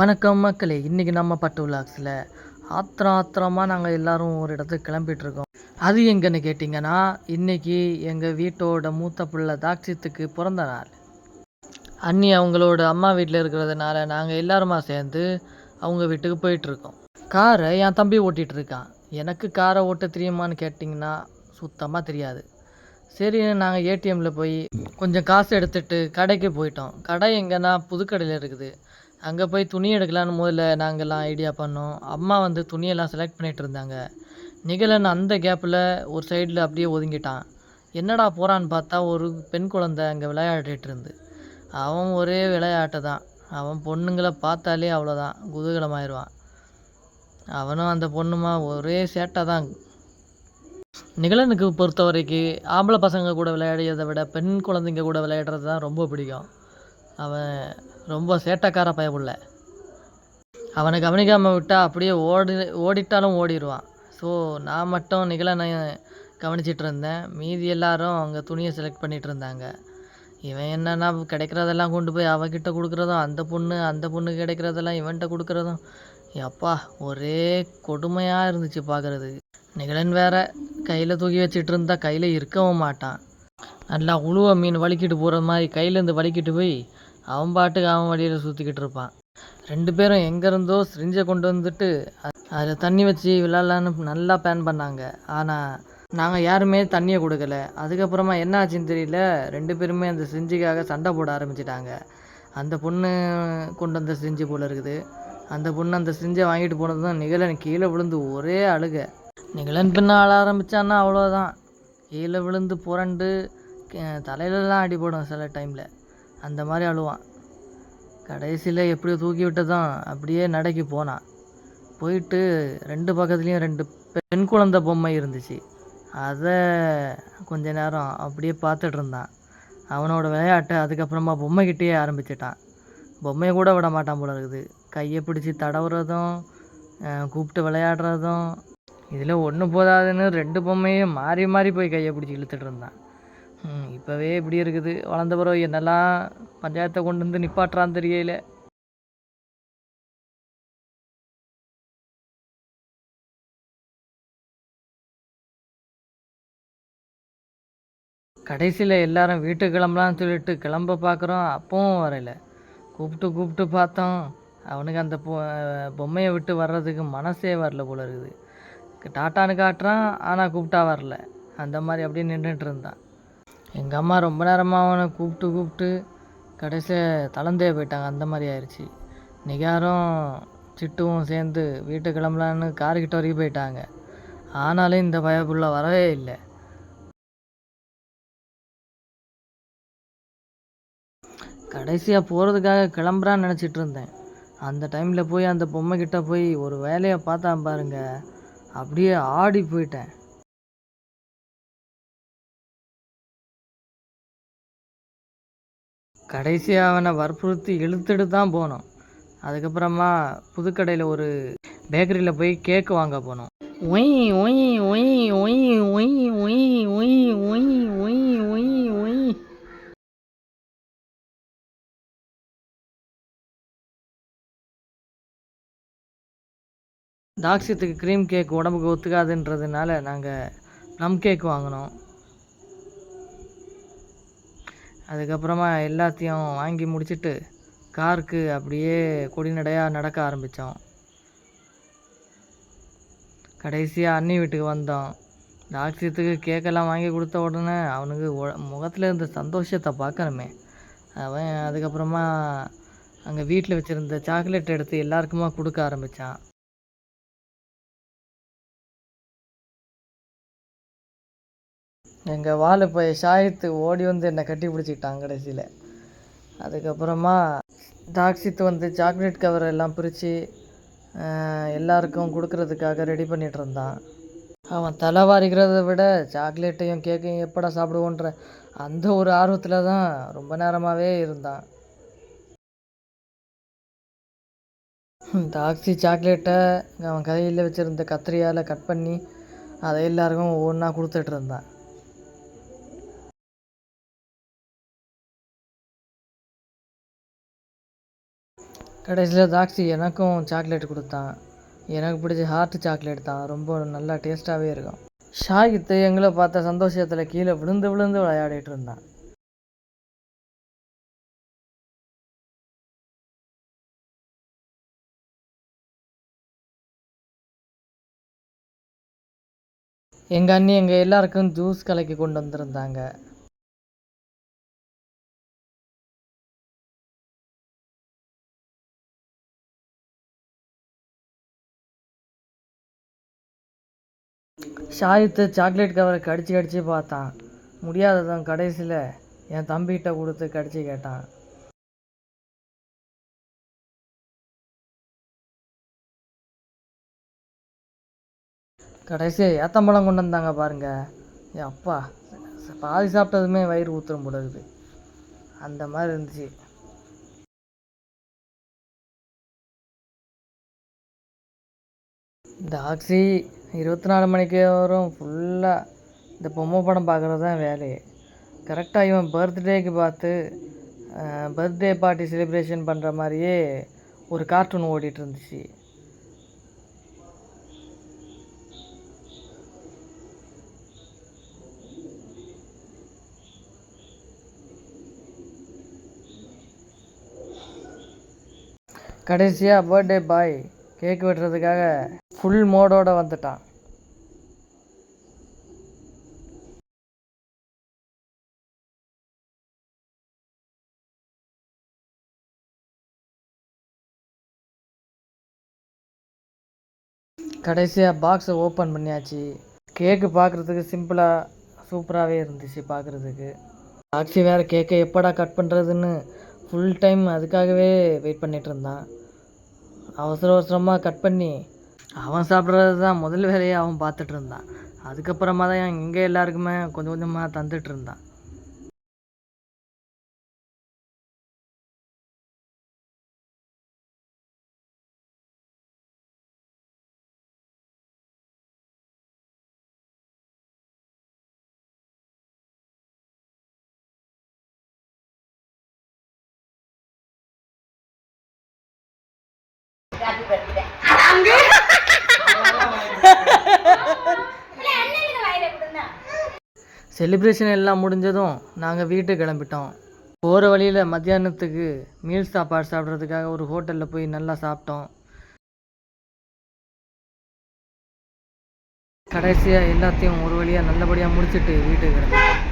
வணக்கம் மக்களே. இன்றைக்கி நம்ம பட்டு விலாக்ஸில் ஆத்திரம் ஆத்திரமாக நாங்கள் எல்லாரும் ஒரு இடத்துக்கு கிளம்பிட்டுருக்கோம். அது எங்கன்னு கேட்டிங்கன்னா இன்றைக்கி எங்கள் வீட்டோட மூத்த பிள்ளை தாட்சியத்துக்கு பிறந்த நாள். அண்ணி அவங்களோட அம்மா வீட்டில் இருக்கிறதுனால நாங்கள் எல்லாருமா சேர்ந்து அவங்க வீட்டுக்கு போயிட்டுருக்கோம். காரை என் தம்பி ஓட்டிகிட்டு இருக்கான் எனக்கு காரை ஓட்ட தெரியுமான்னு கேட்டிங்கன்னா சுத்தமாக தெரியாது. சரி நாங்கள் ஏடிஎம்மில் போய் கொஞ்சம் காசு எடுத்துகிட்டு கடைக்கு போயிட்டோம். கடை எங்கன்னா புதுக்கடையில் இருக்குது. அங்கே போய் துணி எடுக்கலான்னு முதல்ல நாங்கள்லாம் ஐடியா பண்ணோம். அம்மா வந்து துணியெல்லாம் செலக்ட் பண்ணிகிட்டு இருந்தாங்க. நிகழன் அந்த கேப்பில் ஒரு சைடில் அப்படியே ஒதுங்கிட்டான். என்னடா போகிறான்னு பார்த்தா ஒரு பெண் குழந்தை அங்கே விளையாடிட்டு இருந்து. அவன் ஒரே விளையாட்டு தான். அவன் பொண்ணுங்களை பார்த்தாலே அவ்வளோதான் குதூகலமாயிருவான். அவனும் அந்த பொண்ணுமா ஒரே சேட்டை தான். நிகழனுக்கு பொறுத்த வரைக்கும் ஆம்பளை பசங்க கூட விளையாடியதை விட பெண் குழந்தைங்க கூட விளையாடுறது தான் ரொம்ப பிடிக்கும். அவன் ரொம்ப சேட்டைக்கார பயப்புள்ள அவனை கவனிக்காமல் விட்டால் அப்படியே ஓடி ஓடிட்டாலும் ஓடிடுவான் ஸோ நான் மட்டும் நிகழனை கவனிச்சிட்டு இருந்தேன் மீதி எல்லாரும் அவங்க துணியை செலக்ட் பண்ணிகிட்டு இருந்தாங்க இவன் என்னன்னா கிடைக்கிறதெல்லாம் கொண்டு போய் அவகிட்ட கொடுக்குறதும் அந்த பொண்ணு அந்த பொண்ணுக்கு கிடைக்கிறதெல்லாம் இவன்கிட்ட கொடுக்குறதும். அப்பா ஒரே கொடுமையாக இருந்துச்சு பார்க்குறது நிகழன் வேற கையில் தூக்கி வச்சிட்டு இருந்தா கையில் இருக்கவும் மாட்டான். நல்லா உழுவ மீன் வலிக்கிட்டு போகிற மாதிரி கையிலேருந்து வலிக்கிட்டு போய் அவன் பாட்டுக்கு அவன் வழியில் சுற்றிக்கிட்டு இருப்பான். ரெண்டு பேரும் எங்கேருந்தோ சிரிஞ்சை கொண்டு வந்துட்டு அதில் தண்ணி வச்சு விளாட்லான்னு நல்லா பிளான் பண்ணாங்க. ஆனால் நாங்கள் யாருமே தண்ணியை கொடுக்கல. அதுக்கப்புறமா என்ன ஆச்சுன்னு தெரியல. ரெண்டு பேருமே அந்த சிரிஞ்சிக்காக சண்டை போட ஆரம்பிச்சிட்டாங்க. அந்த பொண்ணு கொண்டு வந்த சிரிஞ்சி போல் இருக்குது. அந்த பொண்ணு அந்த சிரிஞ்சை வாங்கிட்டு போனது தான் நிகழன் கீழே விழுந்து ஒரே அழுக. நிகழன் பின்ன ஆள ஆரம்பித்தான்னா அவ்வளோதான் கீழே விழுந்து புரண்டு தலையிலலாம் அடிபடும் சில டைமில் அந்த மாதிரி அழுவான். கடைசியில் எப்படியோ தூக்கி விட்டதும் அப்படியே நடைக்கு போனான் போயிட்டு ரெண்டு பக்கத்துலேயும் ரெண்டு பெண் குழந்தை பொம்மை இருந்துச்சு. அதை கொஞ்ச நேரம் அப்படியே பார்த்துட்டு இருந்தான். அவனோட விளையாட்டை அதுக்கப்புறமா பொம்மைக்கிட்டேயே ஆரம்பிச்சிட்டான். பொம்மையை கூட விட மாட்டான் போல இருக்குது. கையை பிடிச்சி தடவுறதும் கூப்பிட்டு விளையாடுறதும் இதில் ஒன்று போதாதுன்னு ரெண்டு பொம்மையும் மாறி மாறி போய் கையை பிடிச்சி இழுத்துட்டு இருந்தான். இப்போவே இப்படி இருக்குது. வளர்ந்த பிறகு என்னெல்லாம் பஞ்சாயத்தை கொண்டு வந்து நிப்பாட்டுறான்னு தெரியல. கடைசியில் எல்லாரும் வீட்டுக்கு கிளம்பலான்னு சொல்லிட்டு கிளம்ப பார்க்குறோம் அப்பவும் வரல. கூப்பிட்டு கூப்பிட்டு பார்த்தோம். அவனுக்கு அந்த பொ பொம்மையை விட்டு வர்றதுக்கு மனசே வரல போல இருக்குது. டாட்டான்னு காட்டுறான் ஆனால் கூப்பிட்டா வரல. அந்த மாதிரி அப்படியே நின்றுட்டு இருந்தான். எங்கள் அம்மா ரொம்ப நேரமாக அவனை கூப்பிட்டு கூப்பிட்டு கடைசியில் தளர்ந்தே போயிட்டாங்க. அந்த மாதிரி ஆயிடுச்சு நிகாரும் சிட்டுவும் சேர்ந்து வீட்டு கிளம்பலான்னு காருக்கிட்ட வரைக்கும் போயிட்டாங்க. ஆனாலும் இந்த பயப்புள்ள வரவே இல்லை. கடைசியாக போகிறதுக்காக கிளம்புறான்னு நினச்சிட்டு இருந்தேன். அந்த டைமில் போய் அந்த பொம்மைக்கிட்ட போய் ஒரு வேலையை பார்த்தான் பாருங்க. அப்படியே ஆடி போயிட்டேன். கடைசியாக அவனை வற்புறுத்தி இழுத்துட்டு தான் போனோம் அதுக்கப்புறமா புதுக்கடையில் ஒரு பேக்கரியில் போய் கேக்கு வாங்க போனோம் why why why why why why why why why why why டாக்ஸியத்துக்கு cream cake உடம்புக்கு ஒத்துக்காதுன்றதுனால நாங்கள் ப்ளம் கேக் வாங்கினோம் அதுக்கப்புறமா எல்லாத்தையும் வாங்கி முடிச்சுட்டு காருக்கு அப்படியே கொடிநடையாக நடக்க ஆரம்பித்தோம் கடைசியாக அண்ணி வீட்டுக்கு வந்தோம். டாக்ஸியத்துக்கு கேக்கெல்லாம் வாங்கி கொடுத்த உடனே அவனுக்கு முகத்தில் இருந்த சந்தோஷத்தை பார்க்கணுமே. அவன் அதுக்கப்புறமா அங்கே வீட்டில் வச்சுருந்த சாக்லேட் எடுத்து எல்லாருக்குமா கொடுக்க ஆரம்பித்தான் எங்கள் வாழை போய் ஷாயித்து ஓடி வந்து என்னை கட்டி பிடிச்சிக்கிட்டாங்க கடைசியில். அதுக்கப்புறமா டாக்ஸித்து வந்து சாக்லேட் கவர் எல்லாம் பிரித்து எல்லாருக்கும் கொடுக்கறதுக்காக ரெடி பண்ணிகிட்டு இருந்தான். அவன் தலை வாரிக்கிறத விட சாக்லேட்டையும் கேக்கையும் எப்படா சாப்பிடுவோன்ற அந்த ஒரு ஆர்வத்தில் தான் ரொம்ப நேரமாகவே இருந்தான். டாக்ஸி சாக்லேட்டை அவன் கையில் வச்சுருந்த கத்திரியால் கட் பண்ணி அதை எல்லாருக்கும் ஒவ்வொன்றா கொடுத்துட்டு இருந்தான். கடைசியில் தாக்ஸி எனக்கும் சாக்லேட் கொடுத்தான். எனக்கு பிடிச்ச ஹார்ட் சாக்லேட் தான். ரொம்ப நல்லா டேஸ்ட்டாகவே இருக்கும். ஷாகித்து எங்களை பார்த்த சந்தோஷத்தில் கீழே விழுந்து விழுந்து விளையாடிட்டு இருந்தான். எங்கள் அண்ணி எங்கள் எல்லாருக்கும் ஜூஸ் கலக்கி கொண்டு வந்திருந்தாங்க. ஷாயித்து சாக்லேட் கவரை கடிச்சு கடிச்சு பார்த்தான். முடியாததான் கடைசியில் என் தம்பிகிட்ட கொடுத்து கடிச்சு கேட்டான். கடைசியாக ஏத்தம்பழம் கொண்டு வந்தாங்க பாருங்க. என் அப்பா பாதி சாப்பிட்டதுமே வயிறு ஊத்துரும் போல அந்த மாதிரி இருந்துச்சு. இந்த ஆக்சி இருபத்தி நாலு மணிக்கு வரும் ஃபுல்லாக இந்த பொம்மை படம் பார்க்குறது தான் வேலையே கரெக்டாக இவன் பர்த்டேக்கு பார்த்து பர்த்டே பார்ட்டி செலிப்ரேஷன் பண்ணுற மாதிரியே ஒரு கார்ட்டூன் ஓடிட்டு இருந்துச்சு. கடைசியாக பர்த்டே பாய் கேக் வெட்டுறதுக்காக ஃபுல் மோடோடு வந்துட்டான். கடைசியாக பாக்ஸை ஓப்பன் பண்ணியாச்சு. கேக்கு பார்க்குறதுக்கு சிம்பிளாக சூப்பராகவே இருந்துச்சு பார்க்குறதுக்கு சாக்ஷி வேறு கேக்கை எப்படா கட் பண்ணுறதுன்னு ஃபுல் டைம் அதுக்காகவே வெயிட் பண்ணிகிட்ருந்தான் இருந்தான். அவசர அவசரமாக கட் பண்ணி அவன் சாப்பிட்றது தான் முதல் வேலையை அவன் பார்த்துட்டு இருந்தான். அதுக்கப்புறமா தான் இங்கே எல்லாருக்குமே கொஞ்சம் கொஞ்சமாக தந்துட்டு இருந்தான். செலிப்ரேஷன் எல்லாம் முடிஞ்சதும் நாங்கள் வீட்டுக்கு கிளம்பிட்டோம். போகிற வழியில் மத்தியானத்துக்கு மீல் சாப்பாடு சாப்பிட்றதுக்காக ஒரு ஹோட்டலில் போய் நல்லா சாப்பிட்டோம். கடைசியாக எல்லாத்தையும் ஒரு வழியாக நல்லபடியாக முடிச்சிட்டு வீட்டுக்கு கிளம்பிட்டோம்.